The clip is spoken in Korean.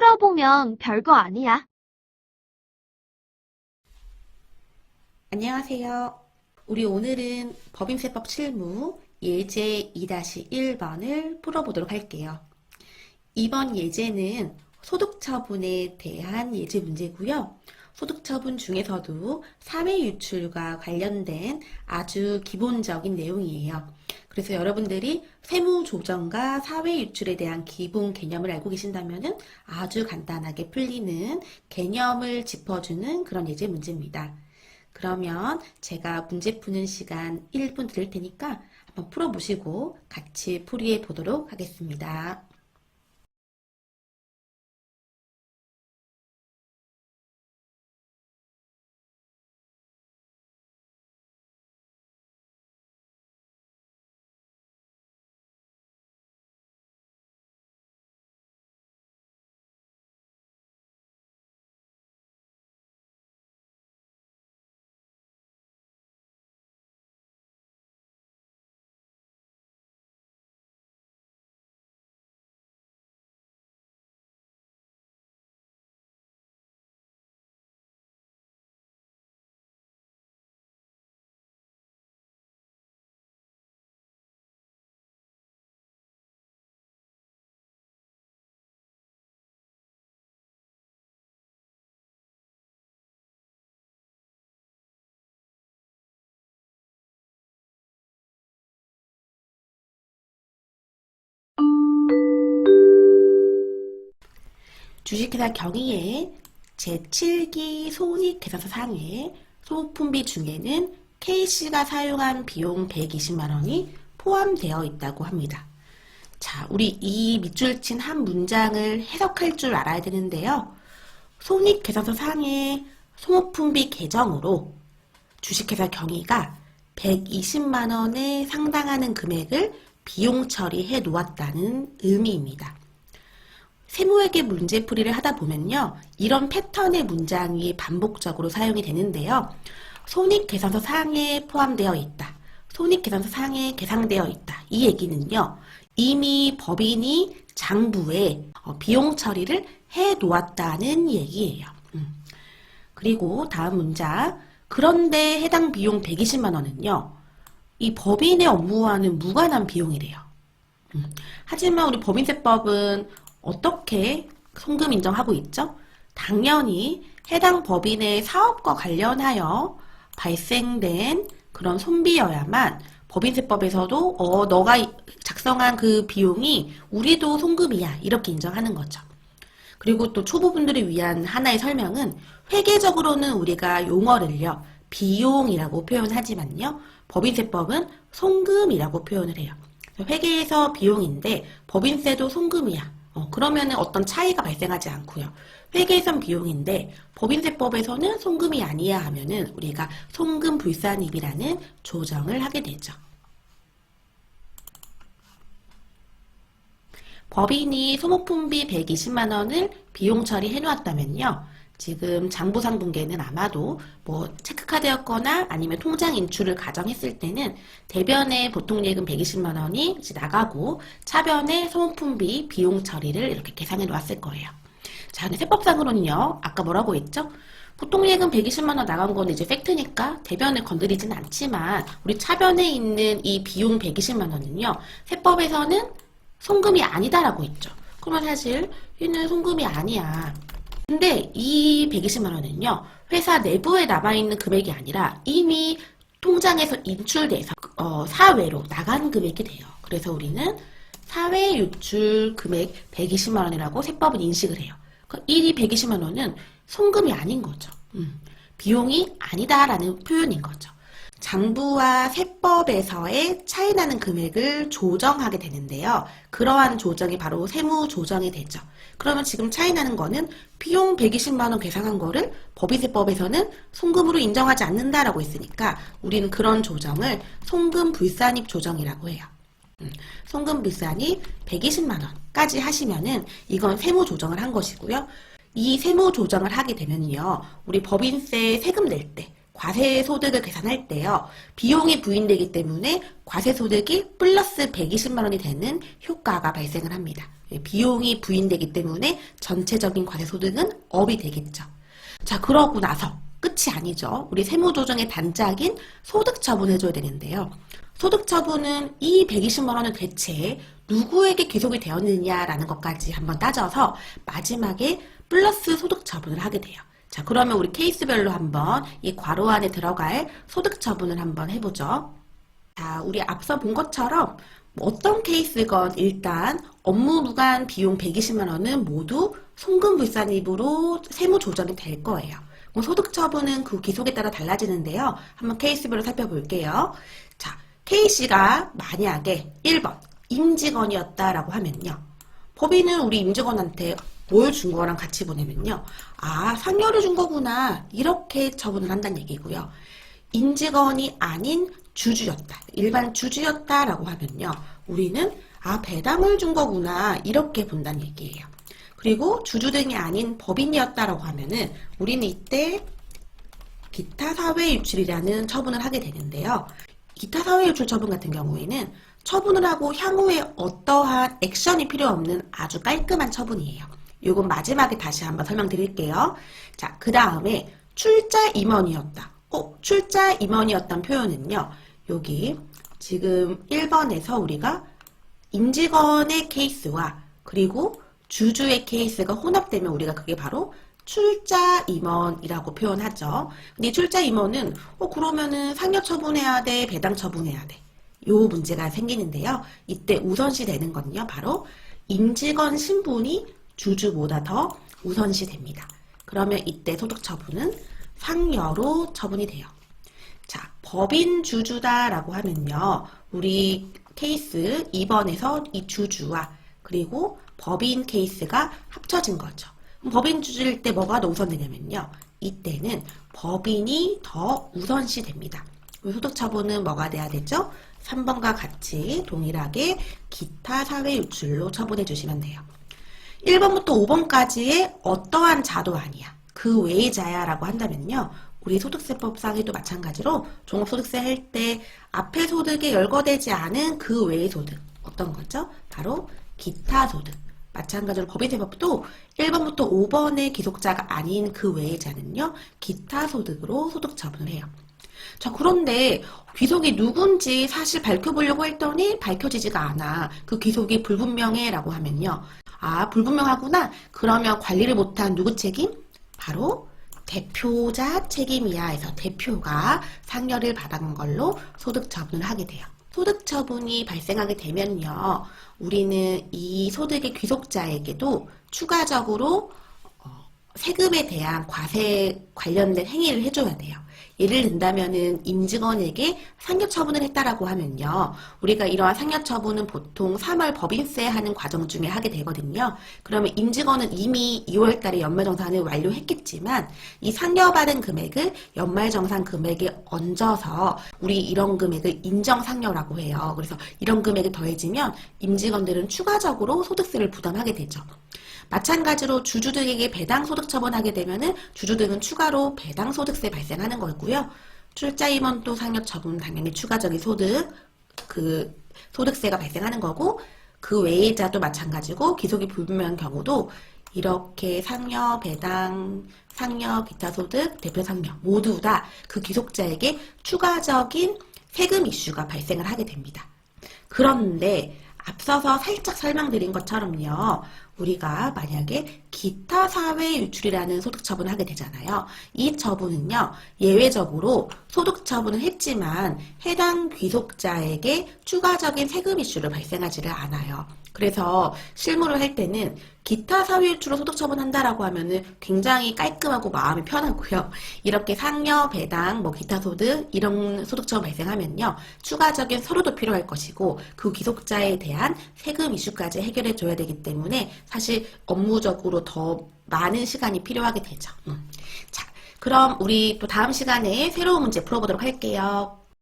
풀어보면 별거 아니야. 안녕하세요. 우리 오늘은 법인세법 실무 예제 2-1번을 풀어보도록 할게요. 이번 예제는 소득처분에 대한 예제 문제고요. 소득처분 중에서도 사회유출과 관련된 아주 기본적인 내용이에요. 그래서 여러분들이 세무조정과 사회유출에 대한 기본 개념을 알고 계신다면 아주 간단하게 풀리는 개념을 짚어주는 그런 예제 문제입니다. 그러면 제가 문제 푸는 시간 1분 드릴 테니까 한번 풀어보시고 같이 풀이해 보도록 하겠습니다. 주식회사 경희의 제7기 손익계산서 상의 소모품비 중에는 K씨가 사용한 비용 120만 원이 포함되어 있다고 합니다. 자, 우리 이 밑줄 친 한 문장을 해석할 줄 알아야 되는데요. 손익계산서 상의 소모품비 계정으로 주식회사 경희가 120만 원에 상당하는 금액을 비용 처리해 놓았다는 의미입니다. 세무회계 문제풀이를 하다 보면요. 이런 패턴의 문장이 반복적으로 사용이 되는데요. 손익계산서 사항에 포함되어 있다. 손익계산서 사항에 계상되어 있다. 이 얘기는요. 이미 법인이 장부에 어, 비용 처리를 해 놓았다는 얘기예요. 음. 그리고 다음 문장. 그런데 해당 비용 120만 원은요. 이 법인의 업무와는 무관한 비용이래요. 음. 하지만 우리 법인세법은 어떻게 송금 인정하고 있죠? 당연히 해당 법인의 사업과 관련하여 발생된 그런 손비여야만 법인세법에서도 어 너가 작성한 그 비용이 우리도 송금이야 이렇게 인정하는 거죠. 그리고 또 초보분들을 위한 하나의 설명은 회계적으로는 우리가 용어를요 비용이라고 표현하지만요 법인세법은 송금이라고 표현을 해요. 회계에서 비용인데 법인세도 송금이야. 어, 그러면은 어떤 차이가 발생하지 않고요. 회계선 비용인데 법인세법에서는 송금이 아니야 하면은 우리가 송금 불산입이라는 조정을 하게 되죠. 법인이 소모품비 120만 원을 비용 처리해 놓았다면요. 지금 장부상 분계는 아마도 뭐 체크카드였거나 아니면 통장 인출을 가정했을 때는 대변에 보통 예금 120만 원이 나가고 차변에 소모품비 비용 처리를 이렇게 계산해 놓았을 거예요. 자, 근데 세법상으로는요. 아까 뭐라고 했죠? 보통 예금 120만 원 나간 거는 이제 팩트니까 대변을 건드리지는 않지만 우리 차변에 있는 이 비용 120만 원은요. 세법에서는 송금이 아니다라고 했죠. 그러면 사실 얘는 송금이 아니야. 근데 이 120만 원은요, 회사 내부에 남아 있는 금액이 아니라 이미 통장에서 인출돼서 어, 사회로 나간 금액이 돼요. 그래서 우리는 사회 유출 금액 120만 원이라고 세법은 인식을 해요. 그 1이 120만 원은 송금이 아닌 거죠. 음, 비용이 아니다라는 표현인 거죠. 장부와 세법에서의 차이나는 금액을 조정하게 되는데요. 그러한 조정이 바로 세무 조정이 되죠. 그러면 지금 차이나는 거는 비용 120만 원 계산한 거를 법인세법에서는 송금으로 인정하지 않는다라고 했으니까 우리는 그런 조정을 송금 불산입 조정이라고 해요. 음, 송금 불산입 120만 원까지 하시면은 이건 세무 조정을 한 것이고요. 이 세무 조정을 하게 되면요. 우리 법인세 세금 낼 때 과세 소득을 계산할 때요. 비용이 부인되기 때문에 과세 소득이 플러스 120만 원이 되는 효과가 발생을 합니다. 예, 비용이 부인되기 때문에 전체적인 과세 소득은 업이 되겠죠. 자, 그러고 나서 끝이 아니죠. 우리 세무조정의 단짝인 소득 처분 해줘야 되는데요. 소득 처분은 이 120만 원은 대체 누구에게 귀속이 되었느냐라는 것까지 한번 따져서 마지막에 플러스 소득 처분을 하게 돼요. 자, 그러면 우리 케이스별로 한번 이 괄호 안에 들어갈 소득 처분을 한번 해보죠. 자, 우리 앞서 본 것처럼 어떤 케이스건 일단 업무 무관 비용 120만 원은 모두 송금불산입으로 세무 조정이 될 거예요. 그럼 소득 처분은 그 기속에 따라 달라지는데요. 한번 케이스별로 살펴볼게요. 자, K씨가 만약에 1번 임직원이었다라고 하면요. 법인은 우리 임직원한테 뭘준 거랑 같이 보내면요. 아, 상여를 준 거구나. 이렇게 처분을 한다는 얘기고요. 임직원이 아닌 주주였다. 일반 주주였다라고 하면요. 우리는 아, 배당을 준 거구나. 이렇게 본다는 얘기예요. 그리고 주주 등이 아닌 법인이었다라고 하면은 우리는 이때 기타 사회 유출이라는 처분을 하게 되는데요. 기타 사회 유출 처분 같은 경우에는 처분을 하고 향후에 어떠한 액션이 필요 없는 아주 깔끔한 처분이에요. 요건 마지막에 다시 한번 설명드릴게요. 자, 그 다음에 출자 임원이었다. 어, 출자 임원이었던 표현은요. 여기 지금 1번에서 우리가 임직원의 케이스와 그리고 주주의 케이스가 혼합되면 우리가 그게 바로 출자 임원이라고 표현하죠. 근데 이 출자 임원은 어 그러면은 상여 처분해야 돼, 배당 처분해야 돼. 요 문제가 생기는데요. 이때 우선시 되는 건요. 바로 임직원 신분이 주주보다 더 우선시 됩니다. 그러면 이때 소득 처분은 상여로 처분이 돼요. 자, 법인 주주다라고 하면요. 우리 케이스 2번에서 이 주주와 그리고 법인 케이스가 합쳐진 거죠. 법인 주주일 때 뭐가 더 우선되냐면요. 이때는 법인이 더 우선시 됩니다. 소득처분은 뭐가 돼야 되죠? 3번과 같이 동일하게 기타 사회 유출로 처분해 주시면 돼요. 1번부터 5번까지의 어떠한 자도 아니야. 그 외의 자야라고 한다면요. 우리 소득세법상에도 마찬가지로 종합소득세 할 때 앞에 소득에 열거되지 않은 그 외의 소득. 어떤 거죠? 바로 기타 소득. 마찬가지로 법인세법도 1번부터 5번의 기속자가 아닌 그 외의 자는요. 기타 소득으로 소득 처분을 해요. 자, 그런데 귀속이 누군지 사실 밝혀보려고 했더니 밝혀지지가 않아. 그 귀속이 불분명해 라고 하면요. 아, 불분명하구나. 그러면 관리를 못한 누구 책임? 바로 대표자 책임이야 해서 대표가 상여를 받은 걸로 소득 처분을 하게 돼요. 소득 처분이 발생하게 되면요. 우리는 이 소득의 귀속자에게도 추가적으로 어, 세금에 대한 과세 관련된 행위를 해줘야 돼요. 예를 든다면은 임직원에게 상여 처분을 했다라고 하면요. 우리가 이러한 상여 처분은 보통 3월 법인세 하는 과정 중에 하게 되거든요. 그러면 임직원은 이미 2월 달에 연말 정산을 완료했겠지만 이 상여 받은 금액을 연말 정산 금액에 얹어서 우리 이런 금액을 인정 상여라고 해요. 그래서 이런 금액이 더해지면 임직원들은 추가적으로 소득세를 부담하게 되죠. 마찬가지로 주주 등에게 배당 소득 처분하게 되면은 주주 등은 추가로 배당 소득세 발생하는 거고요. 출자 임원도 상여 처분 당연히 추가적인 소득 그 소득세가 발생하는 거고 그 외의 자도 마찬가지고 기속이 불분명한 경우도 이렇게 상여, 배당, 상여, 기타 소득, 대표 상여 모두 다 그 기속자에게 추가적인 세금 이슈가 발생을 하게 됩니다. 그런데 앞서서 살짝 설명드린 것처럼요. 우리가 만약에 기타 사회 유출이라는 소득 처분을 하게 되잖아요. 이 처분은요. 예외적으로 소득 처분을 했지만 해당 귀속자에게 추가적인 세금 이슈를 발생하지를 않아요. 그래서 실무를 할 때는 기타 사회 유출로 소득 처분한다라고 하면은 굉장히 깔끔하고 마음이 편하고요. 이렇게 상여, 배당, 뭐 기타 소득 이런 소득 처분 발생하면요. 추가적인 서류도 필요할 것이고 그 귀속자에 대한 세금 이슈까지 해결해 줘야 되기 때문에 사실 업무적 으로 더 많은 시간이 필요하게 되죠. 음. 자, 그럼 우리 또 다음 시간에 새로운 문제 풀어보도록 할게요.